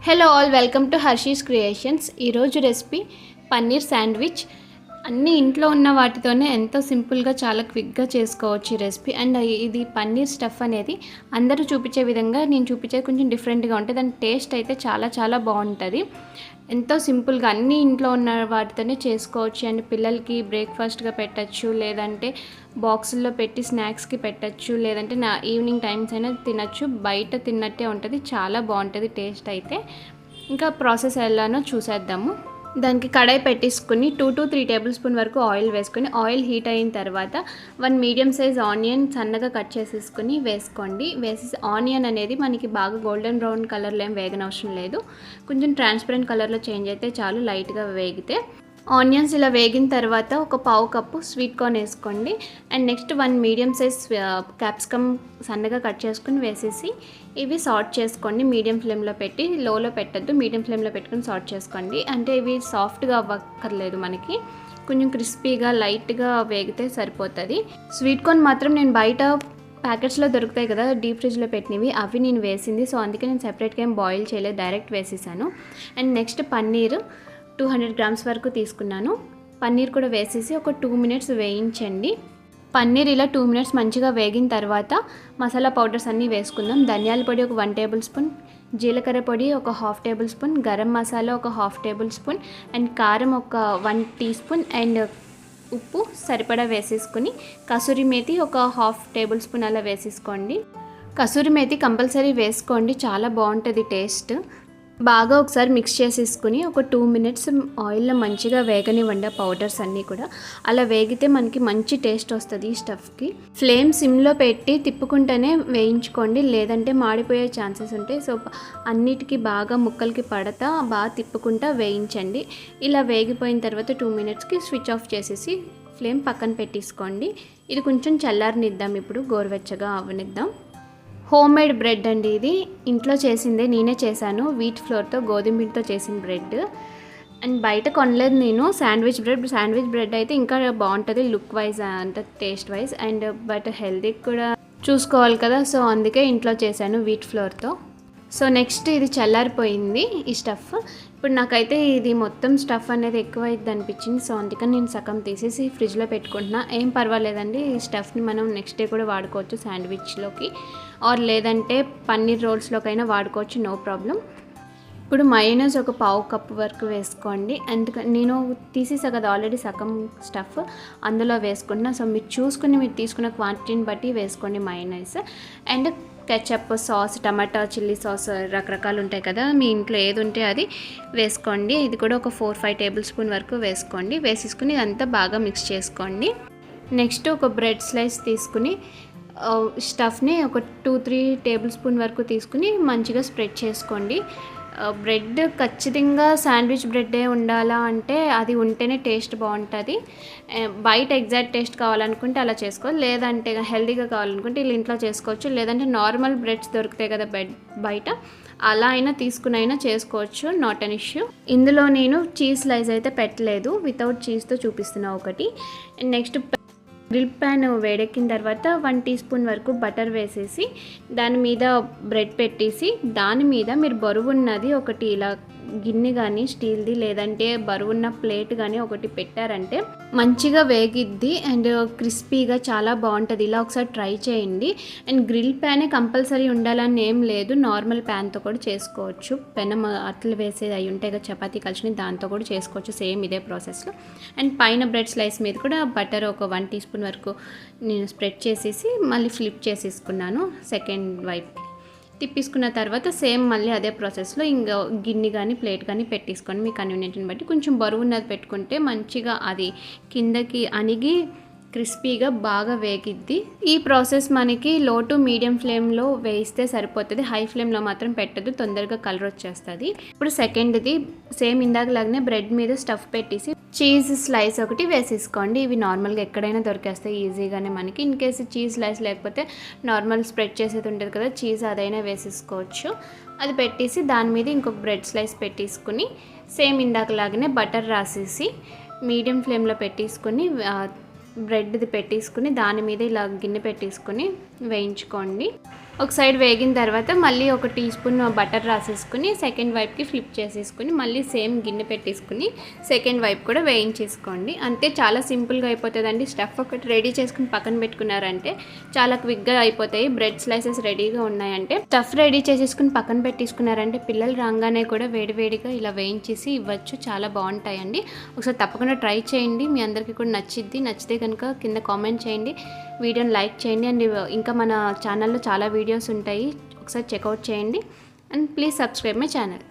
Hello all welcome to Harshi's creations ఈరోజు recipe paneer sandwich అన్నీ ఇంట్లో ఉన్న వాటితోనే ఎంతో సింపుల్గా చాలా క్విక్గా చేసుకోవచ్చు ఈ రెసిపీ. అండ్ ఇది పన్నీర్ స్టఫ్ అనేది అందరూ చూపించే విధంగా నేను చూపించేది కొంచెం డిఫరెంట్గా ఉంటుంది దాని టేస్ట్ అయితే చాలా చాలా బాగుంటుంది. ఎంతో సింపుల్గా అన్ని ఇంట్లో ఉన్న వాటితోనే చేసుకోవచ్చు. అండ్ పిల్లలకి బ్రేక్ఫాస్ట్గా పెట్టచ్చు లేదంటే బాక్సుల్లో పెట్టి స్నాక్స్కి పెట్టచ్చు లేదంటే నా ఈవినింగ్ టైమ్స్ అయినా తినచ్చు. బయట తిన్నట్టే ఉంటుంది చాలా బాగుంటుంది టేస్ట్ అయితే. ఇంకా ప్రాసెస్ ఎలానో చూసేద్దాము. దానికి కడాయి పెట్టేసుకుని two to three tablespoon వరకు ఆయిల్ వేసుకొని ఆయిల్ హీట్ అయిన తర్వాత వన్ మీడియం సైజ్ ఆనియన్ సన్నగా కట్ చేసేసుకుని వేసుకోండి. వేసి ఆనియన్ అనేది మనకి బాగా గోల్డెన్ బ్రౌన్ కలర్లో ఏం వేగనవసరం లేదు. కొంచెం ట్రాన్స్పరెంట్ కలర్లో చేంజ్ అయితే చాలు లైట్గా వేగితే ఆనియన్స్ ఇలా వేగిన తర్వాత ఒక పావు కప్పు స్వీట్ కార్న్ వేసుకోండి. And next one medium size capsicum సన్నగా కట్ చేసుకుని వేసేసి ఇవి సార్ట్ చేసుకోండి. మీడియం ఫ్లేమ్లో పెట్టి లోలో పెట్టద్దు మీడియం ఫ్లేమ్లో పెట్టుకుని సార్ట్ చేసుకోండి. అంటే ఇవి సాఫ్ట్గా అవ్వక్కర్లేదు మనకి. కొంచెం క్రిస్పీగా లైట్గా వేగితే సరిపోతుంది. స్వీట్ కార్న్ మాత్రం నేను బయట ప్యాకెట్స్లో దొరుకుతాయి కదా డీప్ ఫ్రిడ్జ్లో పెట్టినవి అవి నేను వేసింది. సో అందుకే నేను సెపరేట్గా ఏం బాయిల్ చేయలేదు డైరెక్ట్ వేసేసాను. And next paneer. Two hundred grams వరకు తీసుకున్నాను. పన్నీర్ కూడా వేసేసి ఒక టూ మినిట్స్ వేయించండి. పన్నీర్ ఇలా టూ మినిట్స్ మంచిగా వేగిన తర్వాత మసాలా పౌడర్స్ అన్నీ వేసుకుందాం. ధనియాల పొడి ఒక వన్ టేబుల్ స్పూన్ జీలకర్ర పొడి ఒక half tablespoon garam masala ఒక హాఫ్ టేబుల్ స్పూన్ అండ్ కారం ఒక వన్ టీ స్పూన్ అండ్ ఉప్పు సరిపడా వేసేసుకుని కసూరి మేతి ఒక హాఫ్ టేబుల్ స్పూన్ అలా వేసేసుకోండి. కసూరి మేతి కంపల్సరీ వేసుకోండి. చాలా బాగుంటుంది టేస్ట్. బాగా ఒకసారి మిక్స్ చేసేసుకుని ఒక టూ మినిట్స్ ఆయిల్లో మంచిగా వేగనివ్వండి ఆ పౌడర్స్ అన్నీ కూడా. అలా వేగితే మనకి మంచి టేస్ట్ వస్తుంది ఈ స్టఫ్కి. ఫ్లేమ్ సిమ్లో పెట్టి తిప్పుకుంటేనే వేయించుకోండి. లేదంటే మాడిపోయే ఛాన్సెస్ ఉంటాయి. సో అన్నిటికీ బాగా ముక్కలకి పడతా బాగా తిప్పుకుంటా వేయించండి. ఇలా వేగిపోయిన తర్వాత టూ మినిట్స్కి స్విచ్ ఆఫ్ చేసేసి ఫ్లేమ్ పక్కన పెట్టేసుకోండి. ఇది కొంచెం చల్లారనిద్దాం ఇప్పుడు. గోరువెచ్చగా అవనిద్దాం. హోమ్ మేడ్ బ్రెడ్ అండి ఇది. ఇంట్లో చేసిందే నేనే చేశాను. వీట్ ఫ్లోర్తో గోధుమ పిండితో చేసిన బ్రెడ్. అండ్ బయట కొనలేదు నేను. శాండ్విచ్ బ్రెడ్ శాండ్విచ్ బ్రెడ్ అయితే ఇంకా బాగుంటుంది లుక్ వైజ్ అంటే టేస్ట్ వైజ్. అండ్ బట్ హెల్తీకి కూడా చూసుకోవాలి కదా. సో అందుకే ఇంట్లో చేశాను వీట్ ఫ్లోర్తో. సో నెక్స్ట్ ఇది చల్లారిపోయింది ఈ స్టఫ్. ఇప్పుడు నాకైతే ఇది మొత్తం స్టఫ్ అనేది ఎక్కువ అయింది అనిపించింది సో అందుకని నేను సగం తీసేసి ఫ్రిడ్జ్లో పెట్టుకుంటున్నా. ఏం పర్వాలేదండి ఈ స్టఫ్ని మనం నెక్స్ట్ డే కూడా వాడుకోవచ్చు శాండ్విచ్లోకి ఆర్ లేదంటే పన్నీర్ రోల్స్లోకైనా వాడుకోవచ్చు నో ప్రాబ్లం ఇప్పుడు మైనస్ ఒక పావు కప్పు వరకు వేసుకోండి. అందుకని నేను తీసేసా కదా ఆల్రెడీ సగం స్టఫ్ అందులో వేసుకుంటున్నా. సో మీరు చూసుకుని మీరు తీసుకున్న క్వాంటిటీని బట్టి వేసుకోండి minus and ketchup sauce tomato chilli sauce రకరకాలు ఉంటాయి కదా మీ ఇంట్లో ఏది ఉంటే అది వేసుకోండి. ఇది కూడా ఒక ఫోర్ ఫైవ్ టేబుల్ స్పూన్ వరకు వేసుకోండి. వేసేసుకుని ఇదంతా బాగా మిక్స్ చేసుకోండి. నెక్స్ట్ ఒక బ్రెడ్ స్లైస్ తీసుకుని స్టఫ్ని ఒక టూ త్రీ టేబుల్ స్పూన్ వరకు తీసుకుని మంచిగా స్ప్రెడ్ చేసుకోండి. బ్రెడ్ ఖచ్చితంగా శాండ్విచ్ బ్రెడ్డే ఉండాలా అంటే అది ఉంటేనే టేస్ట్ బాగుంటుంది. బయట ఎగ్జాక్ట్ టేస్ట్ కావాలనుకుంటే అలా చేసుకోవాలి లేదంటే హెల్దీగా కావాలనుకుంటే వీళ్ళు ఇంట్లో చేసుకోవచ్చు. లేదంటే నార్మల్ బ్రెడ్స్ దొరుకుతాయి కదా బెడ్ బయట. అలా అయినా తీసుకునైనా చేసుకోవచ్చు నాట్ అన్ ఇష్యూ ఇందులో నేను చీజ్ స్లైస్ అయితే పెట్టలేదు వితౌట్ చీజ్తో చూపిస్తున్నా ఒకటి. నెక్స్ట్ గ్రిల్ ప్యాన్ వేడెక్కిన తర్వాత వన్ టీ స్పూన్ వరకు బటర్ వేసేసి దాని మీద బ్రెడ్ పెట్టేసి దాని మీద మీరు బరువున్నది ఒకటి ఇలా గిన్నె కానీ స్టీల్ది లేదంటే బరువున్న ప్లేట్ కానీ ఒకటి పెట్టారంటే మంచిగా వేగిద్ది అండ్ క్రిస్పీగా చాలా బాగుంటుంది. ఇలా ఒకసారి ట్రై చేయండి. అండ్ గ్రిల్ ప్యానే కంపల్సరీ ఉండాలని ఏం లేదు. నార్మల్ ప్యాన్తో కూడా చేసుకోవచ్చు. పెనం అట్లు వేసేది అవి ఉంటాయి కదా చపాతీ కలిసి దాంతో కూడా చేసుకోవచ్చు. సేమ్ ఇదే ప్రాసెస్లో. అండ్ పైన బ్రెడ్ స్లైస్ మీద కూడా బటర్ ఒక వన్ టీ స్పూన్ వరకు నేను స్ప్రెడ్ చేసేసి మళ్ళీ ఫ్లిప్ చేసేసుకున్నాను సెకండ్ వైపు తిప్పేసుకున్న తర్వాత సేమ్ మళ్ళీ అదే ప్రాసెస్లో ఇంకా గిన్నె కానీ ప్లేట్ కానీ పెట్టేసుకోండి మీ కన్వీనియంట్ని బట్టి కొంచెం బరువు ఉన్నది పెట్టుకుంటే మంచిగా అది కిందకి అణిగి క్రిస్పీగా బాగా వేగిద్ది. ఈ ప్రాసెస్ మనకి లో టు మీడియం ఫ్లేమ్లో వేయిస్తే సరిపోతుంది. హై ఫ్లేమ్లో మాత్రం పెట్టదు తొందరగా కలర్ వచ్చేస్తుంది. ఇప్పుడు సెకండ్ది సేమ్ ఇందాకలాగానే బ్రెడ్ మీద స్టఫ్ పెట్టేసి చీజ్ స్లైస్ ఒకటి వేసేసుకోండి. ఇవి నార్మల్గా ఎక్కడైనా దొరికేస్తాయి. ఈజీగానే మనకి. ఇన్ కేసు చీజ్ స్లైస్ లేకపోతే నార్మల్ స్ప్రెడ్ చేసేది ఉంటుంది కదా. చీజ్ అదైనా వేసేసుకోవచ్చు. అది పెట్టేసి దాని మీద ఇంకొక బ్రెడ్ స్లైస్ పెట్టేసుకుని సేమ్ ఇందాకలాగానే బటర్ రాసేసి మీడియం ఫ్లేమ్లో పెట్టేసుకుని బ్రెడ్ది పెట్టేసుకుని దాని మీద ఇలా గిన్నె పెట్టేసుకుని వేయించుకోండి. ఒక సైడ్ వేగిన తర్వాత మళ్ళీ ఒక టీ స్పూన్ బటర్ రాసేసుకుని సెకండ్ వైపుకి ఫ్లిప్ చేసేసుకుని మళ్ళీ సేమ్ గిన్నె పెట్టేసుకుని సెకండ్ వైపు కూడా వేయించేసుకోండి. అంతే చాలా సింపుల్గా అయిపోతుందండి. స్టఫ్ ఒకటి రెడీ చేసుకుని పక్కన పెట్టుకున్నారంటే చాలా క్విక్గా అయిపోతాయి. బ్రెడ్ స్లైసెస్ రెడీగా ఉన్నాయంటే స్టఫ్ రెడీ చేసేసుకుని పక్కన పెట్టేసుకున్నారంటే పిల్లలు రాగానే కూడా వేడివేడిగా ఇలా వేయించేసి ఇవ్వచ్చు. చాలా బాగుంటాయండి. ఒకసారి తప్పకుండా ట్రై చేయండి. మీ అందరికీ కూడా నచ్చిద్ది. నచ్చితే కనుక కింద కామెంట్ చేయండి. వీడియోని లైక్ చేయండి. అండ్ ఇంకా మన ఛానల్లో చాలా వీడియో వీడియోస్ ఉంటాయి. ఒకసారి చెక్అవుట్ చేయండి. And please subscribe my channel